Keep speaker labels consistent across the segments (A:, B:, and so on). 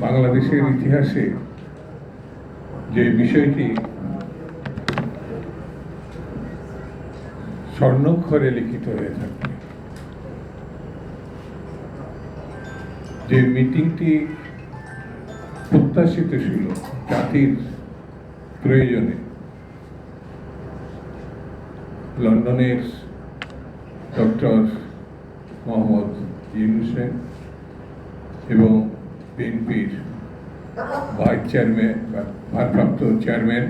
A: বাংলাদেশের ইতিহাসে যে বিষয়টি স্বর্ণক্ষরে লিখিত হয়ে থাকবে যে মিটিংটি প্রত্যাশিত ছিল জাতির প্রয়োজনে, লন্ডনের ডক্টর মোহাম্মদ ইউনুসেন এবং বিএনপির ভাইস চেয়ারম্যান ভারপ্রাপ্ত চেয়ারম্যান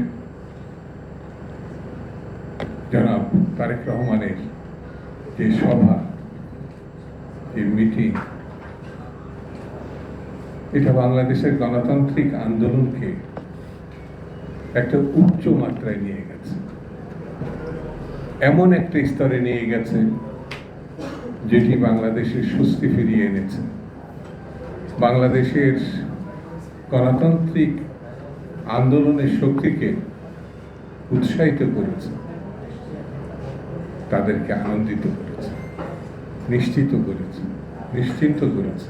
A: জনাব তারেক রহমানের যে সভা, যে মিটিং, এটা বাংলাদেশের গণতান্ত্রিক আন্দোলনকে একটা উচ্চ মাত্রায় নিয়ে গেছে। এমন একটা স্তরে নিয়ে গেছে, যেটি বাংলাদেশের স্বস্তি ফিরিয়ে এনেছে। বাংলাদেশের গণতান্ত্রিক আন্দোলনের শক্তিকে উৎসাহিত করেছে, তাদেরকে আনন্দিত করেছে, নিশ্চিত করেছে, নিশ্চিন্ত করেছে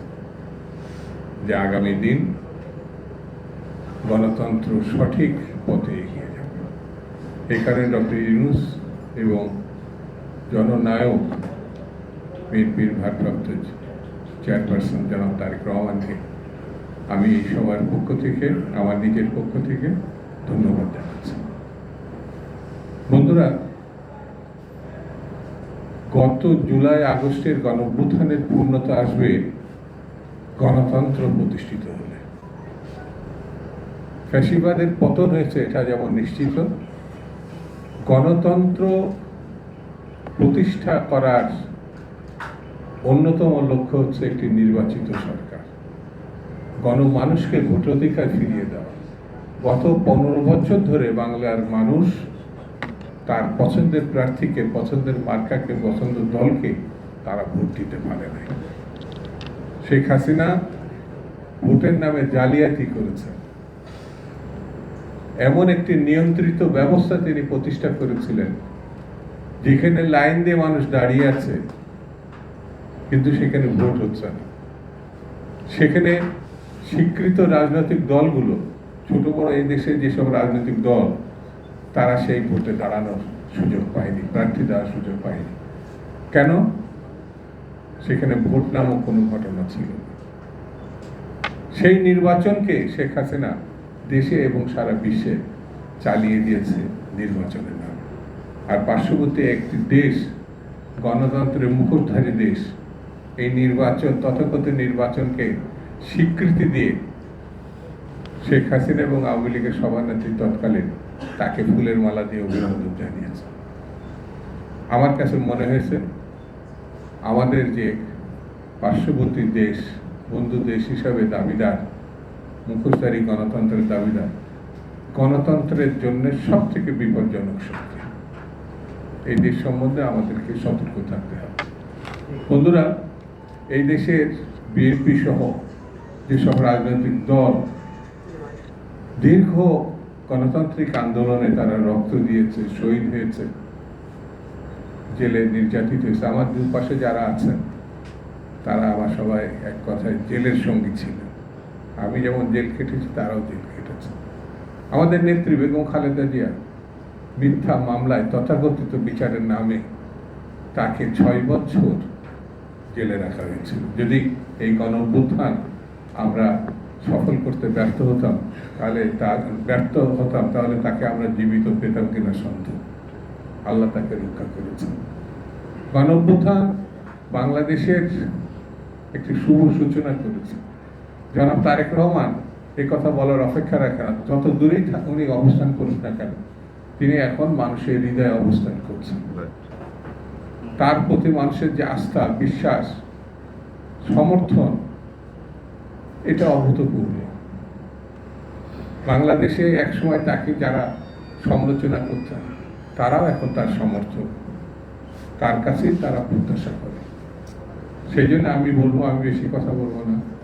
A: যে আগামী দিন গণতন্ত্র সঠিক পথে এগিয়ে যাবে। এই কারণে ডক্টর ইউনুস এবং জননায়ক বিএনপির ভারপ্রাপ্ত চেয়ারপারসন জনাব তারেক রহমানকে আমি সবার পক্ষ থেকে, আমার নিজের পক্ষ থেকে ধন্যবাদ জানাচ্ছি। বন্ধুরা, গত জুলাই আগস্টের গণভ্যুত্থানের পূর্ণতা আসবে গণতন্ত্র প্রতিষ্ঠিত হলে। ফ্যাসিবাদের পতন হয়েছে, এটা যেমন নিশ্চিত। গণতন্ত্র প্রতিষ্ঠা করার অন্যতম লক্ষ্য হচ্ছে একটি নির্বাচিত সরকার। গণমানুষকে ভোটাধিকার ফিরিয়ে দেওয়া। গত পনেরো বছর ধরে বাংলার মানুষ তার পছন্দের প্রার্থীকে, পছন্দের মার্কাকে পছন্দের দলকে তারা ভোট দিতে পারে নাই। শেখ হাসিনা ভোটের নামে জালিয়াতি করেছেন। এমন একটি নিয়ন্ত্রিত ব্যবস্থা তিনি প্রতিষ্ঠা করেছিলেন, যেখানে লাইন দিয়ে মানুষ দাঁড়িয়ে আছে। কিন্তু সেখানে ভোট হচ্ছে না। সেখানে স্বীকৃত রাজনৈতিক দলগুলো, ছোট বড় এই দেশে যেসব রাজনৈতিক দল, তারা সেই ভোটে দাঁড়ানোর সুযোগ পায়নি, প্রার্থী দেওয়ার সুযোগ পায়নি। কেন? সেখানে ভোট নামক কোনো ঘটনা ছিল সেই নির্বাচনকে শেখ হাসিনা দেশে এবং সারা বিশ্বে চালিয়ে দিয়েছে নির্বাচনের নামে। আর পার্শ্ববর্তী একটি দেশ, গণতন্ত্রের মুখোশধারী দেশ এই নির্বাচন, তথাকথিত নির্বাচনকে স্বীকৃতি দিয়ে শেখ হাসিনা এবং আওয়ামী লীগের সভানেত্রী তৎকালীন তাকে ফুলের মালা দিয়ে অভিনন্দন জানিয়েছে। আমার কাছে মনে হয়েছে, আমাদের যে পার্শ্ববর্তী দেশ, বন্ধু দেশ হিসাবে দাবিদার, মুখোশধারী গণতন্ত্রের দাবিদার, গণতন্ত্রের জন্য সব থেকে বিপজ্জনক শক্তি। এই দেশ সম্বন্ধে আমাদেরকে সতর্ক থাকতে হবে। বন্ধুরা এই দেশের বিএনপি সহ যেসব রাজনৈতিক দল দীর্ঘ গণতান্ত্রিক আন্দোলনে তারা রক্ত দিয়েছে, শহীদ হয়েছে, জেলে নির্যাতিত হয়েছে। আমার দুপাশে যারা আছেন, তারা আমার সবাই এক কথায় জেলের সঙ্গী ছিলেন। আমি যেমন জেল কেটেছি তারাও জেল কেটেছে আমাদের নেত্রী বেগম খালেদা জিয়া মিথ্যা মামলায় তথাকথিত বিচারের নামে তাকে ছয় বছর জেলে রাখা হয়েছিল। যদি এই গণ আমরা সফল করতে ব্যর্থ হতাম, তাহলে তা, ব্যর্থ হতাম, তাহলে তাকে আমরা জীবিত পেতাম কিনা সন্দেহ। আল্লাহ তাকে রক্ষা করেছেন। গণ অভ্যুত্থান বাংলাদেশের একটি শুভ সূচনা করেছে। জনাব তারেক রহমান এই কথা বলার অপেক্ষা রাখা যত দূরেই উনি অবস্থান করুন না কেন, তিনি এখন মানুষের হৃদয়ে অবস্থান করছেন। তার প্রতি মানুষের যে আস্থা, বিশ্বাস, সমর্থন, এটা অভূতপূর্ব। বাংলাদেশে এক সময় তাকে যারা সমালোচনা করতেন তারাও এখন তার সমর্থক। তার কাছেই তারা প্রত্যাশা করে। সেই জন্য আমি বলব, আমি বেশি কথা বলব না।